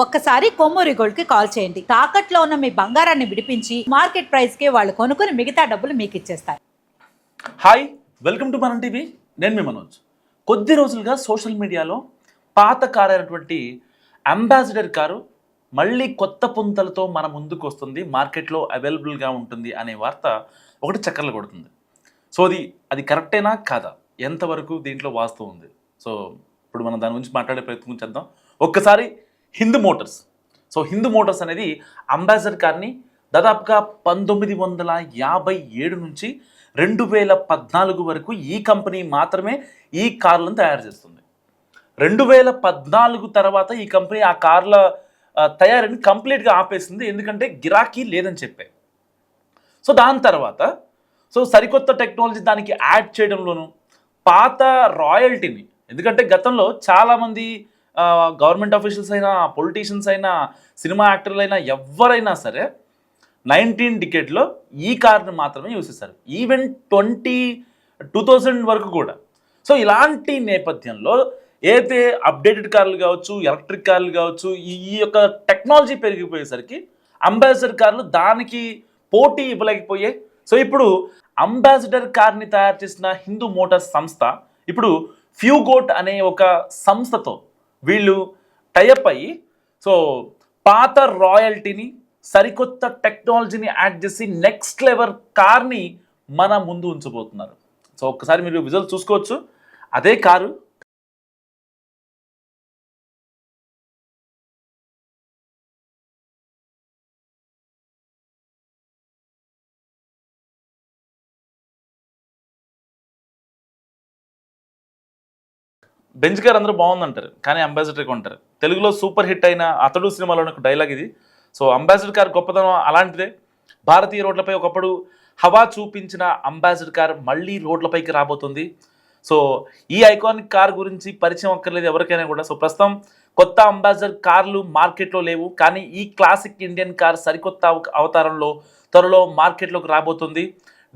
ఒక్కసారి కొమ్మూరి గోల్డ్కి కాల్ చేయండి. తాకట్లో ఉన్న మీ బంగారాన్ని విడిపించి మార్కెట్ ప్రైస్కి వాళ్ళు కొనుక్కుని మిగతా డబ్బులు మీకు ఇచ్చేస్తారు. Hi welcome to Manam TV. నేను మీ మనోజ్. కొద్ది రోజులుగా సోషల్ మీడియాలో పాత కారు అయినటువంటి అంబాసిడర్ కారు మళ్ళీ కొత్త పుంతలతో మన ముందుకు వస్తుంది మార్కెట్లో అవైలబుల్గా ఉంటుంది అనే వార్త ఒకటి చక్కర్లు కొడుతుంది. సో అది అది కరెక్టేనా? కాదా? ఎంతవరకు దీంట్లో వాస్తవం ఉంది? సో ఇప్పుడు మనం దాని గురించి మాట్లాడే ప్రయత్నం చేద్దాం. ఒక్కసారి Hind motors. So Hind motors అనేది అంబాసిడర్ కార్ని దాదాపుగా పంతొమ్మిది వందల యాభై ఏడు నుంచి రెండు వేల పద్నాలుగు వరకు ఈ కంపెనీ మాత్రమే ఈ కార్లను తయారు చేస్తుంది. రెండు వేల పద్నాలుగు తర్వాత ఈ కంపెనీ ఆ కార్ల తయారీని కంప్లీట్గా ఆపేసింది. ఎందుకంటే గిరాకీ లేదని చెప్పే. సో దాని తర్వాత సో సరికొత్త టెక్నాలజీ దానికి యాడ్ చేయడంలోను పాత రాయల్టీని ఎందుకంటే గతంలో చాలామంది గవర్నమెంట్ ఆఫీషియల్స్ అయినా పొలిటీషియన్స్ అయినా సినిమా యాక్టర్లు అయినా ఎవరైనా సరే నైన్టీన్ డికెట్లో ఈ కార్ని మాత్రమే యూస్ చేశారు ఈవెన్ ట్వంటీ టూ థౌజండ్ వరకు కూడా. సో ఇలాంటి నేపథ్యంలో ఏదైతే అప్డేటెడ్ కార్లు కావచ్చు ఎలక్ట్రిక్ కార్లు కావచ్చు ఈ యొక్క టెక్నాలజీ పెరిగిపోయేసరికి అంబాసిడర్ కార్లు దానికి పోటీ ఇవ్వలేకపోయాయి. సో ఇప్పుడు అంబాసిడర్ కార్ని తయారు చేసిన హిందూ మోటార్స్ సంస్థ ఇప్పుడు ఫ్యూగోట్ అనే ఒక సంస్థతో వీళ్ళు టైఅప్ అయ్యి సో పాత రాయల్టీని సరికొత్త టెక్నాలజీని యాడ్ చేసి నెక్స్ట్ లెవెల్ కార్ని మన ముందు ఉంచబోతున్నారు. సో ఒక్కసారి మీరు విజువల్ చూసుకోవచ్చు. అదే కారు బెంచ్ గారు అందరూ బాగుందంటారు కానీ అంబాసిడర్ కొంటారు తెలుగులో సూపర్ హిట్ అయిన అతడు సినిమాలో ఒక డైలాగ్ ఇది. సో అంబాసిడర్ కార్ గొప్పతనం అలాంటిదే. భారతీయ రోడ్లపై ఒకప్పుడు హవా చూపించిన అంబాసిడర్ కార్ మళ్ళీ రోడ్లపైకి రాబోతుంది. సో ఈ ఐకానిక్ కార్ గురించి పరిచయం అక్కర్లేదు ఎవరికైనా కూడా. సో ప్రస్తుతం కొత్త అంబాసిడర్ కార్లు మార్కెట్లో లేవు కానీ ఈ క్లాసిక్ ఇండియన్ కార్ సరికొత్త అవతారంలో త్వరలో మార్కెట్లోకి రాబోతుంది.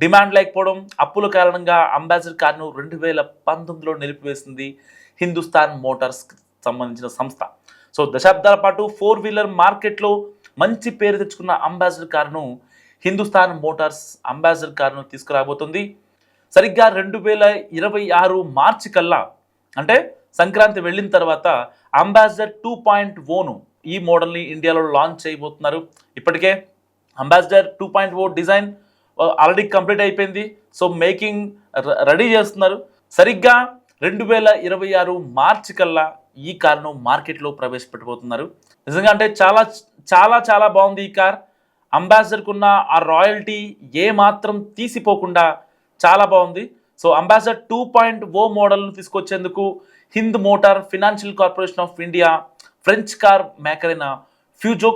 డిమాండ్ లేకపోవడం అప్పుల కారణంగా అంబాసిడర్ కార్ను రెండు వేల పంతొమ్మిదిలో నిలిపివేసింది హిందుస్థాన్ మోటార్స్ సంబంధించిన సంస్థ. సో దశాబ్దాల పాటు ఫోర్ వీలర్ మార్కెట్లో మంచి పేరు తెచ్చుకున్న అంబాసిడర్ కారును హిందుస్థాన్ మోటార్స్ అంబాసిడర్ కారును తీసుకురాబోతుంది. సరిగ్గా రెండు వేల ఇరవై ఆరు మార్చి కల్లా అంటే సంక్రాంతి వెళ్ళిన తర్వాత అంబాసిడర్ టూ పాయింట్ ఓను ఈ మోడల్ని ఇండియాలో లాంచ్ చేయబోతున్నారు. ఇప్పటికే Ambassador two point O design already complete అయిపోయింది. సో మేకింగ్ రెడీ చేస్తున్నారు. సరిగ్గా రెండు వేల ఇరవై ఆరు మార్చి కల్లా ఈ కార్ను మార్కెట్లో ప్రవేశపెట్టబోతున్నారు. నిజంగా అంటే చాలా చాలా చాలా బాగుంది ఈ కార్. అంబాసిడర్కున్న ఆ రాయల్టీ ఏ మాత్రం తీసిపోకుండా చాలా బాగుంది. So Ambassador two point O మోడల్ను తీసుకొచ్చేందుకు Hind motor financial corporation of India French car maker అయిన ఫ్యూజో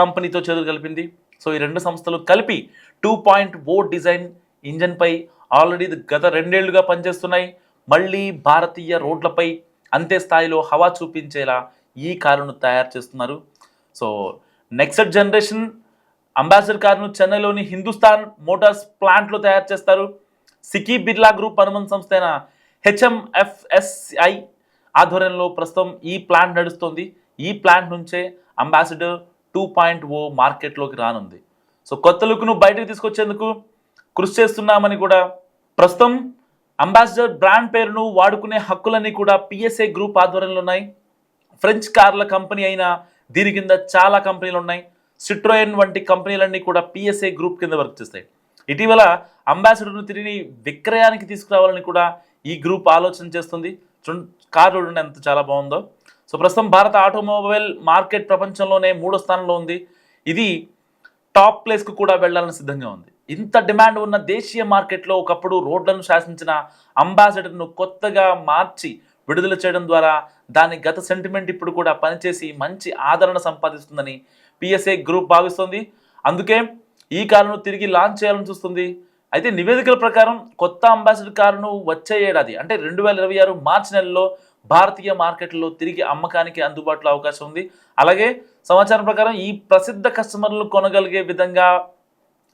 కంపెనీతో చేతులు కలిపింది. సో ఈ రెండు సంస్థలు కలిపి టూ పాయింట్ ఓ డిజైన్ ఇంజన్పై ఆల్రెడీ గత రెండేళ్ళుగా పనిచేస్తున్నాయి. మళ్ళీ భారతీయ రోడ్లపై అంతే స్థాయిలో హవా చూపించేలా ఈ కారును తయారు చేస్తున్నారు. సో నెక్స్ట్ జనరేషన్ అంబాసిడర్ కారును చెన్నైలోని హిందుస్థాన్ మోటార్స్ ప్లాంట్లో తయారు చేస్తారు. సికీ బిర్లా గ్రూప్ అనుబంధ సంస్థ అయిన హెచ్ఎంఎఫ్ఎస్ఐ ఆధ్వర్యంలో ప్రస్తుతం ఈ ప్లాంట్ నడుస్తుంది. ఈ ప్లాంట్ నుంచే అంబాసిడర్ టూ పాయింట్ ఓ మార్కెట్లోకి రానుంది. సో కొత్త లుక్ను బయటకు తీసుకొచ్చేందుకు కృషి చేస్తున్నామని కూడా ప్రస్తుతం అంబాసిడర్ బ్రాండ్ పేరును వాడుకునే హక్కులన్నీ కూడా పిఎస్ఏ గ్రూప్ ఆధ్వర్యంలో ఉన్నాయి. ఫ్రెంచ్ కార్ల కంపెనీ అయిన దీని కింద చాలా కంపెనీలు ఉన్నాయి. సిట్రోయన్ వంటి కంపెనీలన్నీ కూడా పిఎస్ఏ గ్రూప్ కింద వర్క్ చేస్తాయి. ఇటీవల అంబాసిడర్ను తిరిగి విక్రయానికి తీసుకురావాలని కూడా ఈ గ్రూప్ ఆలోచన చేస్తుంది. చూడండి కార్ చూడండి ఎంత చాలా బాగుందో. సో ప్రస్తుతం భారత ఆటోమొబైల్ మార్కెట్ ప్రపంచంలోనే మూడో స్థానంలో ఉంది. ఇది టాప్ ప్లేస్కు కూడా వెళ్ళాలని సిద్ధంగా ఉంది. ఇంత డిమాండ్ ఉన్న దేశీయ మార్కెట్లో ఒకప్పుడు రోడ్లను శాసించిన అంబాసిడర్ను కొత్తగా మార్చి విడుదల చేయడం ద్వారా దాని గత సెంటిమెంట్ ఇప్పుడు కూడా పనిచేసి మంచి ఆదరణ సంపాదిస్తుందని పిఎస్ఏ గ్రూప్ భావిస్తుంది. అందుకే ఈ కారును తిరిగి లాంచ్ చేయాలని చూస్తుంది. అయితే నివేదికల ప్రకారం కొత్త అంబాసిడర్ కారును వచ్చే ఏడాది అంటే రెండు వేల ఇరవై ఆరు మార్చి నెలలో భారతీయ మార్కెట్లో తిరిగి అమ్మకానికి అందుబాటులో అవకాశం ఉంది. అలాగే సమాచారం ప్రకారం ఈ ప్రసిద్ధ కస్టమర్లు కొనగలిగే విధంగా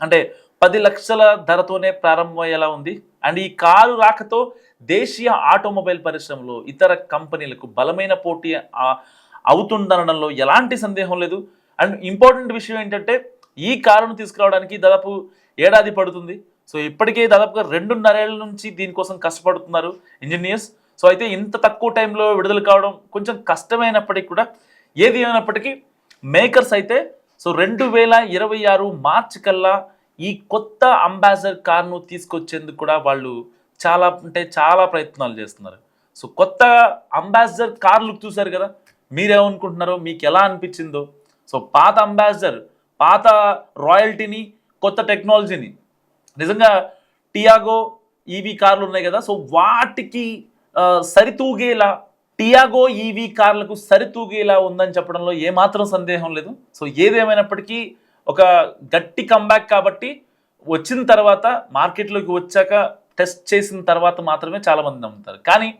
అంటే పది లక్షల ధరతోనే ప్రారంభమయ్యేలా ఉంది. అండ్ ఈ కారు రాకతో దేశీయ ఆటోమొబైల్ పరిశ్రమలో ఇతర కంపెనీలకు బలమైన పోటీ అవుతుందనడంలో ఎలాంటి సందేహం లేదు. అండ్ ఇంపార్టెంట్ విషయం ఏంటంటే ఈ కారును తీసుకురావడానికి దాదాపు ఏడాది పడుతుంది. సో ఇప్పటికే దాదాపుగా రెండున్నరేళ్ళ నుంచి దీనికోసం కష్టపడుతున్నారు ఇంజనీర్స్. సో అయితే ఇంత తక్కువ టైంలో విడుదల కావడం కొంచెం కష్టమైనప్పటికీ కూడా ఏది ఏమైనప్పటికీ మేకర్స్ అయితే సో రెండు వేల ఇరవై ఆరు మార్చి కల్లా ఈ కొత్త అంబాసిడర్ కార్ను తీసుకొచ్చేందుకు కూడా వాళ్ళు చాలా అంటే చాలా ప్రయత్నాలు చేస్తున్నారు. సో కొత్త అంబాసిడర్ కార్లు చూశారు కదా మీరేమనుకుంటున్నారో మీకు ఎలా అనిపించిందో? సో పాత అంబాసిడర్ పాత రాయల్టీని కొత్త టెక్నాలజీని. నిజంగా టియాగో ఈవీ కార్లు ఉన్నాయి కదా సో వాటికి సరితూగేలా టియాగో ఈవీ కార్లకు సరితూగేలా ఉందని చెప్పడంలో ఏమాత్రం సందేహం లేదు. సో ఏదేమైనప్పటికీ ఒక గట్టి కంబ్యాక్ కాబట్టి వచ్చిన తర్వాత మార్కెట్లోకి వచ్చాక టెస్ట్ చేసిన తర్వాత మాత్రమే చాలామంది నమ్ముతారు. కానీ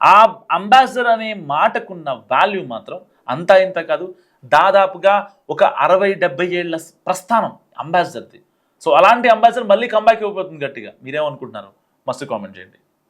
ఆ అంబాసిడర్ అనే మాటకున్న వాల్యూ మాత్రం అంతా ఇంత కాదు. దాదాపుగా ఒక అరవై డెబ్బై ఏళ్ళ ప్రస్థానం అంబాసిడర్ది సో అలాంటి అంబాసిడర్ మళ్ళీ కంబ్యాక్ ఇవ్వబోతుంది గట్టిగా. మీరేమనుకుంటున్నారు? మస్తు కామెంట్ చేయండి.